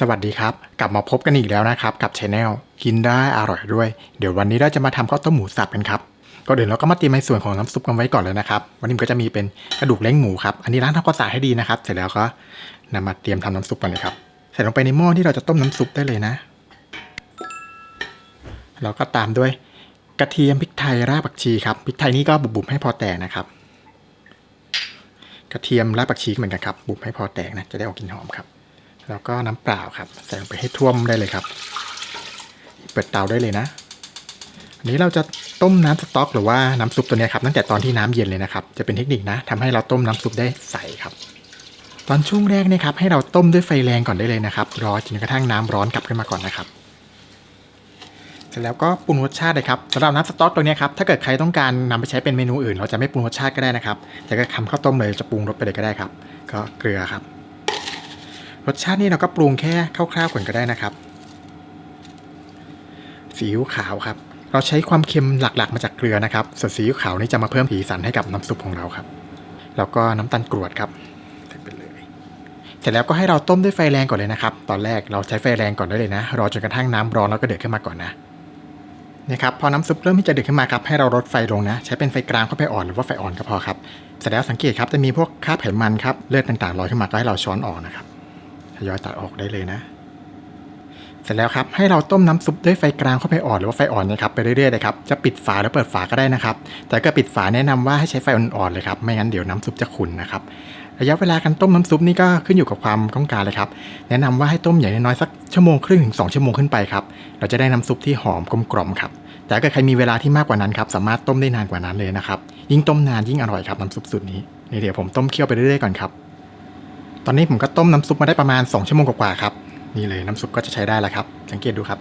สวัสดีครับ กลับมาพบกันอีกแล้วนะครับ กับช anel กินได้อร่อยด้วย เดี๋ยววันนี้เราจะมาทำข้าวต้มหมูสับกันครับก็เดี๋ยวเราก็มาเตรียมในส่วนของน้ำซุปกันไว้ก่อนเลยนะครับ วันนี้มันก็จะมีเป็นกระดูกเล้งหมูครับอันนี้ล้างทำความสะอาดให้ดีนะครับ เสร็จแล้วก็นำมาเตรียมทำน้ำซุปกันเลยครับใส่ลงไปในหม้อที่เราจะต้มน้ำซุปได้เลยนะ เราก็ตามด้วยกระเทียมพริกไทยรากผักชีครับพริกไทยนี่ก็บุบๆให้พอแตกนะครับ กระเทียมรากผักชีเหมือนกันครับบุบให้พอแตกนะจะได้ออกกลิ่นหอมครับ แล้วก็น้ำเปล่าครับ ใส่ลงไปให้ท่วมได้เลยครับ เปิดเตาได้เลยนะอันนี้เราจะต้มน้ำสต๊อก หรือว่าน้ำซุปตัวนี้ครับตั้งแต่ตอนที่น้ำเย็นเลยนะครับ จะเป็นเทคนิคนะทำให้เราต้มน้ำซุปได้ใสครับ ตอนช่วงแรกเนี่ยครับ ให้เราต้มด้วยไฟแรงก่อนได้เลยนะครับรอจนกระทั่งน้ำร้อนกลับขึ้นมาก่อนนะครับเสร็จแล้วก็ปรุงรสชาติเลยครับสำหรับน้ำสต๊อกตัวนี้ครับถ้าเกิดใครต้องการนำไปใช้เป็นเมนูอื่น เราจะไม่ปรุงรสชาติก็ได้นะครับแต่ก็ทำข้าวต้มเลยจะปรุงรสไปเลยก็ได้ครับ ก็เกลือครับ รสชาตินี่เราก็ปรุงแค่คร่าวๆก่อนก็ได้นะครับซีอิ๊วขาวครับ เราใช้ความเค็มหลักๆ มาจากเกลือนะครับส่วนซีอิ๊วขาวนี่จะมาเพิ่มสีสันให้กับน้ำซุปของเราครับ แล้วก็น้ำตาลกรวดครับใส่ไปเลย เสร็จแล้วก็ให้เราต้มด้วยไฟแรงก่อนเลยนะครับ ตอนแรกเราใช้ไฟแรงก่อนได้เลยนะ รอจนกระทั่งน้ำร้อนแล้วก็เดือดขึ้นมาก่อนนะนะครับพอน้ำซุปเริ่มที่จะเดือดขึ้นมาครับให้เราลดไฟลงนะ ใช้เป็นไฟกลางเข้าไปอ่อนหรือว่าไฟอ่อนก็พอครับเสร็จแล้วสังเกตครับจะมีพวกคราบไขมันครับเลือดต่างๆลอยขึ้นมาก็ให้เราช้อนออกนะครับ ทยอยตัดออกได้เลยนะ เสร็จแล้วครับให้เราต้มน้ำซุปด้วยไฟกลางเข้าไปอ่อนหรือว่าไฟอ่อนนะครับไปเรื่อยๆเลยครับจะปิดฝาแล้วเปิดฝาก็ได้นะครับ แต่ก็ปิดฝาแนะนำว่าให้ใช้ไฟอ่อนๆเลยครับไม่งั้นเดี๋ยวน้ำซุปจะขุ่นนะครับระยะเวลาการต้มน้ำซุปนี่ก็ขึ้นอยู่กับความต้องการเลยครับ แนะนำว่าให้ต้มอย่างน้อยสักชั่วโมงครึ่งถึงสองชั่วโมงขึ้นไปครับ เราจะได้น้ำซุปที่หอมกลมกล่อมครับ แต่ถ้าเกิดใครมีเวลาที่มากกว่านั้นครับ สามารถต้มได้นานกว่านั้นเลยนะครับ ยิ่งต้มนานยิ่งอร่อยครับน้ำซุปสูตรนี้เดี๋ยวผมต้มเคี่ยวไปเรื่อยๆก่อนครับ ตอนนี้ผมก็ต้มน้ำซุปมาได้ประมาณ 2 ชั่วโมงกว่าๆครับ นี่เลยน้ำซุปก็จะใช้ได้แล้วครับ สังเกตดูครับ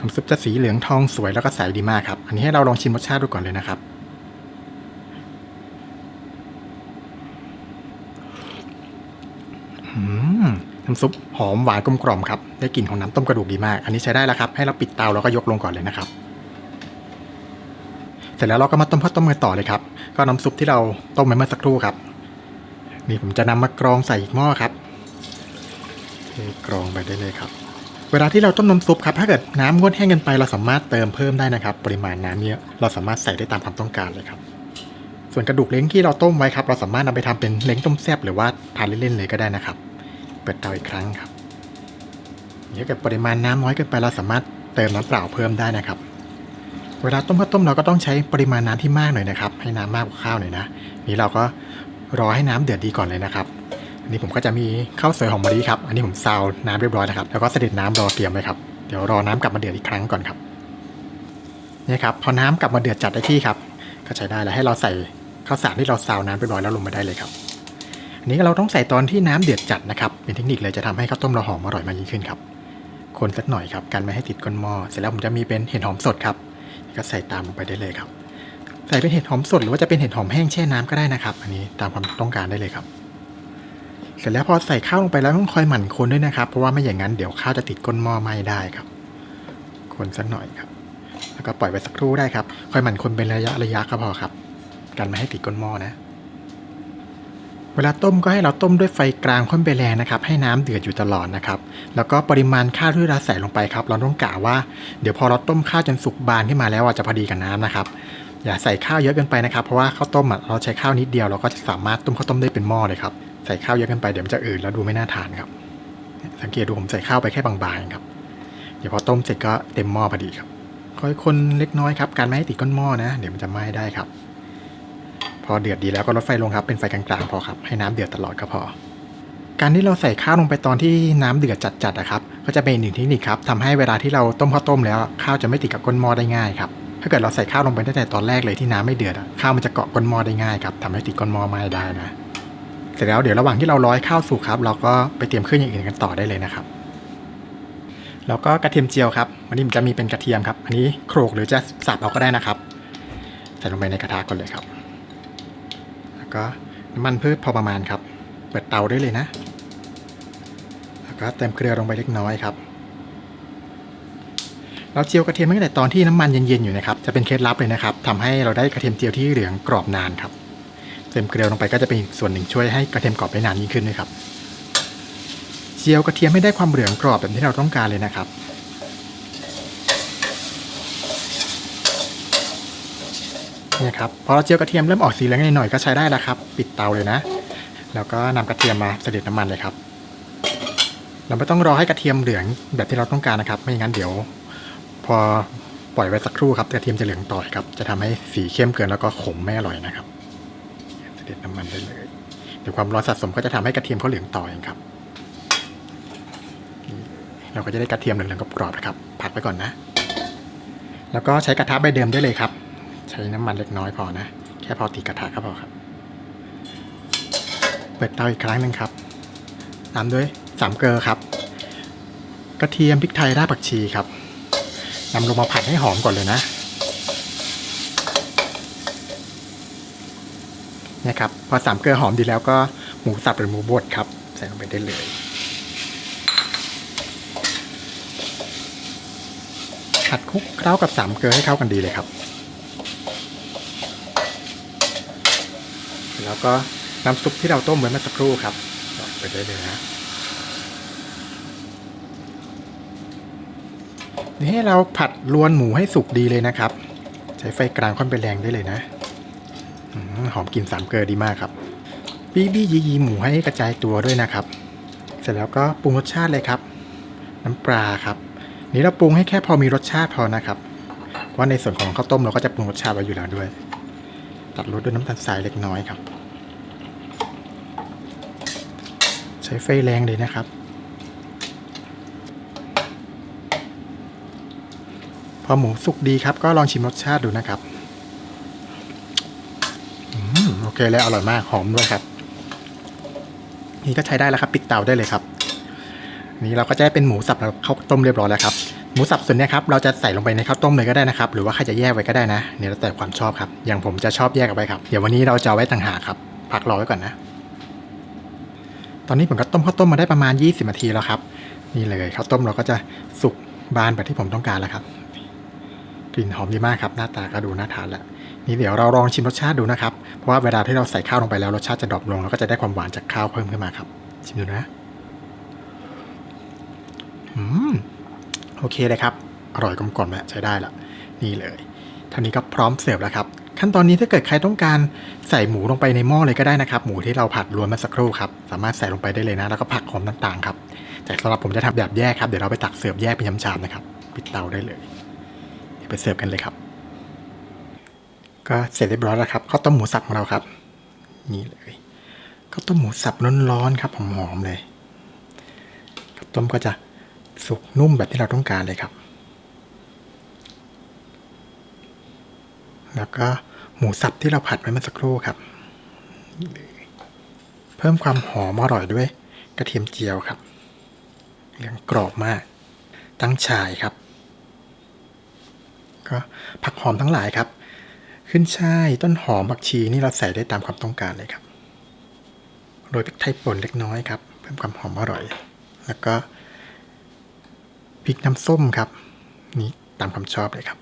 น้ำซุปจะสีเหลืองทองสวยแล้วก็ใสดีมากครับ อันนี้ให้เราลองชิมรสชาติดูก่อนเลยนะครับ น้ำซุปหอมหวานกลมกล่อมครับ ได้กลิ่นของน้ำต้มกระดูกดีมาก อันนี้ใช้ได้แล้วครับ ให้เราปิดเตาแล้วก็ยกลงก่อนเลยนะครับ เสร็จแล้วเราก็มาต้มข้าวต้มกันต่อเลยครับ ก็น้ำซุปที่เราต้มไปเมื่อสักครู่ครับ นี่ผมจะนำมากรองใส่อีกหม้อครับกรองไปได้เลยครับ เวลาที่เราต้มน้ำซุปครับ ถ้าเกิดน้ำงดแห้งกินไปเราสามารถเติมเพิ่มได้นะครับ ปริมาณน้ำเนี้ยเราสามารถใส่ได้ตามความต้องการเลยครับ ส่วนกระดูกเล้งที่เราต้มไว้ครับเราสามารถนำไปทำเป็นเล้งต้มแซ่บหรือว่าทานเล่นๆเลยก็ได้นะครับ เปิดเตาอีกครั้งครับถ้าเกิดปริมาณน้ำน้อยเกินไปเราสามารถเติมน้ำเปล่าเพิ่มได้นะครับ เวลาต้มข้าวต้มเราก็ต้องใช้ปริมาณน้ำที่มากหน่อยนะครับ ให้น้ำมากกว่าข้าวหน่อยนะ นี่เราก็ รอให้น้ำเดือดดีก่อนเลยนะครับอันนี้ผมก็จะมีข้าวสวยหอมมะลิครับ อันนี้ผมซาวน้ำเรียบร้อยนะครับ แล้วก็เสด็จน้ำรอเตรียมไว้ครับ เดี๋ยวรอน้ำกลับมาเดือดอีกครั้งก่อนครับ นี่ครับ พอน้ำกลับมาเดือดจัดได้ที่ครับ ก็ใช้ได้แล้วให้เราใส่ข้าวสารที่เราซาวน้ำเรียบร้อยแล้วลงมาได้เลยครับ อันนี้เราต้องใส่ตอนที่น้ำเดือดจัดนะครับ เป็นเทคนิคเลยจะทำให้ข้าวต้มเราหอมอร่อยมากยิ่งขึ้นครับ คนสักหน่อยครับ กันไม่ให้ติดก้นหม้อ เสร็จแล้วผมจะมีเป็นเห็ดหอมสดครับ ก็ใส่ตามลงไปได้เลยครับ ใส่เป็นเห็ดหอมสดหรือว่าจะเป็นเห็ดหอมแห้งแช่น้ำก็ได้นะครับ อันนี้ตามความต้องการได้เลยครับ เสร็จแล้วพอใส่ข้าวลงไปแล้วต้องคอยหมั่นคนด้วยนะครับ เพราะว่าไม่อย่างนั้นเดี๋ยวข้าวจะติดก้นหม้อไหม้ได้ครับ คนสักหน่อยครับ แล้วก็ปล่อยไปสักครู่ได้ครับ คอยหมั่นคนเป็นระยะระยะก็พอครับ กันไม่ให้ติดก้นหม้อนะ เวลาต้มก็ให้เราต้มด้วยไฟกลางค่อนไปแรงนะครับ ให้น้ำเดือดอยู่ตลอดนะครับ แล้วก็ปริมาณข้าวที่เราใส่ลงไปครับ เราต้องกะว่า เดี๋ยวพอเราต้มข้าวจนสุกบานขึ้นมาแล้วจะพอดีกับน้ำนะครับ อย่าใส่ข้าวเยอะเกินไปนะครับ เพราะว่าข้าวต้มอะเราใช้ข้าวนิดเดียวเราก็จะสามารถต้มข้าวต้มได้เป็นหม้อเลยครับ ใส่ข้าวเยอะเกินไปเดี๋ยวมันจะอืดแล้วดูไม่น่าทานครับ สังเกตดูผมใส่ข้าวไปแค่บางๆครับ เดี๋ยวพอต้มเสร็จก็เต็มหม้อพอดีครับคอยคนเล็กน้อยครับ การไม่ให้ติดก้นหม้อนะ เดี๋ยวมันจะไหม้ได้ครับ พอเดือดดีแล้วก็ลดไฟลงครับ เป็นไฟกลางๆพอครับ ให้น้ำเดือดตลอดก็พอ การที่เราใส่ข้าวลงไปตอนที่น้ำเดือดจัดๆนะครับ ก็จะเป็นหนึ่งเทคนิคครับทำให้เวลาที่เราต้มข้าวต้มแล้ว ข้าวจะไม่ติดกับก้นหม้อได้ง่ายครับ ถ้าเกิดเราใส่ข้าวลงไปตั้งแต่ตอนแรกเลยที่น้ำไม่เดือดอะข้าวมันจะเกาะก้นหม้อได้ง่ายครับทำให้ติดก้นหม้อไหม้ได้นะเสร็จแล้วเดี๋ยวระหว่างที่เราร้อยข้าวสุกครับ เราก็ไปเตรียมเครื่องอย่างอื่นกันต่อได้เลยนะครับแล้วก็กระเทียมเจียวครับวันนี้จะมีเป็นกระเทียมครับ อันนี้โขลกหรือจะสับเอาก็ได้นะครับใส่ลงไปในกระทะก่อนเลยครับ แล้วก็น้ำมันพืชพอประมาณครับ เปิดเตาได้เลยนะ แล้วก็เติมเกลือลงไปเล็กน้อยครับ เราเจียวกระเทียมตั้งแต่ตอนที่น้ำมันเย็นๆอยู่นะครับจะเป็นเคล็ดลับเลยนะครับทำให้เราได้กระเทียมเจียวที่เหลืองกรอบนานครับเติมเกลือลงไปก็จะเป็นส่วนหนึ่งช่วยให้กระเทียมกรอบได้นานยิ่งขึ้นด้วยครับเจียวกระเทียมให้ได้ความเหลืองกรอบแบบที่เราต้องการเลยนะครับนี่ครับพอเราเจียวกระเทียมเริ่มออกสีเหลืองหน่อยๆก็ใช้ได้แล้วครับ ปิดเตาเลยนะ แล้วก็นำกระเทียมมาเสด็จน้ำมันเลยครับ เราไม่ต้องรอให้กระเทียมเหลืองแบบที่เราต้องการนะครับ ไม่งั้นเดี๋ยว พอปล่อยไว้สักครู่ครับกระเทียมจะเหลืองต่อยครับ จะทำให้สีเข้มเกินแล้วก็ขมไม่อร่อยนะครับเสด็จน้ำมันได้เลยเดี๋ยวความร้อนสะสมก็จะทำให้กระเทียมเขาเหลืองต่อเองครับ เราก็จะได้กระเทียมเหลืองๆกรอบๆนะครับพักไว้ก่อนนะ แล้วก็ใช้กระทะใบเดิมได้เลยครับ ใช้น้ำมันเล็กน้อยพอนะ แค่พอตีกระทะก็พอครับ เปิดเตาอีกครั้งหนึ่งครับ ตามด้วยสามเกลือครับ กระเทียมพริกไทยรากผักชีครับ นำลงมาผัดให้หอมก่อนเลยนะเนี่ยครับพอสามเกลือหอมดีแล้วก็หมูสับหรือหมูบดครับ ใส่ลงไปได้เลย ผัดคลุกเคล้ากับสามเกลือให้เข้ากันดีเลยครับ แล้วก็น้ำซุปที่เราต้มไว้เมื่อสักครู่ครับใส่ไปได้เลยนะ นี่ให้เราผัดรวนหมูให้สุกดีเลยนะครับ ใช้ไฟกลางค่อนไปแรงได้เลยนะหอมกลิ่นสามเกลือดีมากครับบี้บี้ยียีหมูให้กระจายตัวด้วยนะครับ เสร็จแล้วก็ปรุงรสชาติเลยครับ น้ำปลาครับ นี่เราปรุงให้แค่พอมีรสชาติพอนะครับเพราในส่วนของข้าวต้มเราก็จะปรุงรสชาติไว้อยู่แล้วด้วย ตัดรสด้วยน้ำตาลทรายเล็กน้อยครับ ใช้ไฟแรงเลยนะครับ พอหมูสุกดีครับ ก็ลองชิมรสชาติดูนะครับอโอเคเลยอร่อยมากหอมด้วยครับ นี่ก็ใช้ได้แล้วครับ ปิดเตาได้เลยครับ นี่เราก็จะได้เป็นหมูสับแล้วข้าวต้มเรียบร้อยแล้วครับหมูสับส่วนนี้ครับเราจะใส่ลงไปในข้าวต้มเลยก็ได้นะครับ หรือว่าใครจะแยกไว้ก็ได้นะเนี่ยแล้วแต่ความชอบครับ อย่างผมจะชอบแยกเอาไว้ครับ เดี๋ยววันนี้เราจะไว้ต่างหากครับพักรอไว้ก่อนนะ ตอนนี้ผมก็ต้มข้าวต้มมาได้ประมาณ 20นาทีแล้วครับ นี่เลยข้าวต้มเราก็จะสุกบานแบบที่ผมต้องการแล้วครับ กลิ่นหอมดีมากครับ หน้าตาก็ดูน่าทานแล้วนี่เดี๋ยวเราลองชิมรสชาติดูนะครับ เพราะว่าเวลาที่เราใส่ข้าวลงไปแล้วรสชาติจะดรอปลงแล้วก็จะได้ความหวานจากข้าวเพิ่มขึ้นมาครับ ชิมดูนะอืมโอเคเลยครับ อร่อยกลมกล่อมแล้วใช้ได้ละนี่เลยเท่านี้ก็พร้อมเสิร์ฟแล้วครับ ขั้นตอนนี้ถ้าเกิดใครต้องการใส่หมูลงไปในหม้อเลยก็ได้นะครับ หมูที่เราผัดรวมมาสักครู่ครับ สามารถใส่ลงไปได้เลยนะ แล้วก็ผักหอมต่างๆครับ แต่สำหรับผมจะทำแบบแยกครับ เดี๋ยวเราไปตักเสิร์ฟแยกเป็นชามๆนะครับ ปิดเตาได้เลย ไปเสิร์ฟกันเลยครับ ก็เสร็จเรียบร้อยแล้วครับข้าวต้มหมูสับของเราครับ นี่เลยข้าวต้มหมูสับร้อนๆครับหอมๆเลยข้าวต้มก็จะสุกนุ่มแบบที่เราต้องการเลยครับ แล้วก็หมูสับที่เราผัดไว้เมื่อสักครู่ครับ เพิ่มความหอมอร่อยด้วย กระเทียมเจียวครับเหลืองกรอบมาก ตั้งฉายครับ ก็ผักหอมทั้งหลายครับ ขึ้นช่ายต้นหอมผักชีนี่เราใส่ได้ตามความต้องการเลยครับ โรยพริกไทยป่นเล็กน้อยครับ เพิ่มความหอมอร่อย แล้วก็พริกน้ำส้มครับ นี่ตามความชอบเลยครับ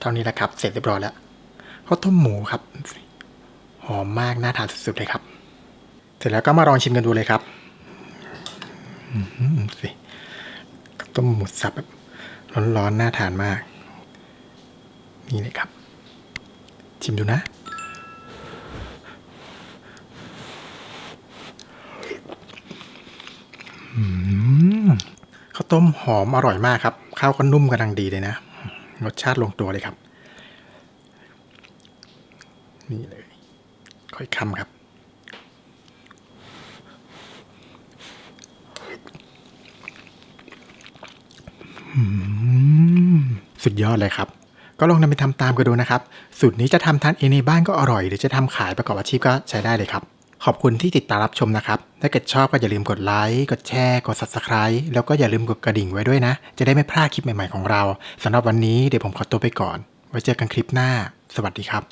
เท่านี้แหละครับ เสร็จเรียบร้อยแล้วข้าวต้มหมูครับ หอมมากน่าทานสุดๆเลยครับ เสร็จแล้วก็มาลองชิมกันดูเลยครับ อืมสิ ต้มหมูสับแบบร้อนๆน่าทานมาก นี่เลยครับ ชิมดูนะข้าวต้มหอมอร่อยมากครับ ข้าวก็นุ่มกำลังดีเลยนะ รสชาติลงตัวเลยครับ นี่เลย ค่อยคำครับ สุดยอดเลยครับ ก็ลองนำไปทำตามกันดูนะครับ สูตรนี้จะทำทานเองในบ้านก็อร่อย หรือจะทำขายประกอบอาชีพก็ใช้ได้เลยครับ ขอบคุณที่ติดตามรับชมนะครับ ถ้าเกิดชอบก็อย่าลืมกดไลค์ กดแชร์ กด subscribe แล้วก็อย่าลืมกดกระดิ่งไว้ด้วยนะ จะได้ไม่พลาดคลิปใหม่ๆของเราสำหรับวันนี้เดี๋ยวผมขอตัวไปก่อน ไว้เจอกันคลิปหน้า สวัสดีครับ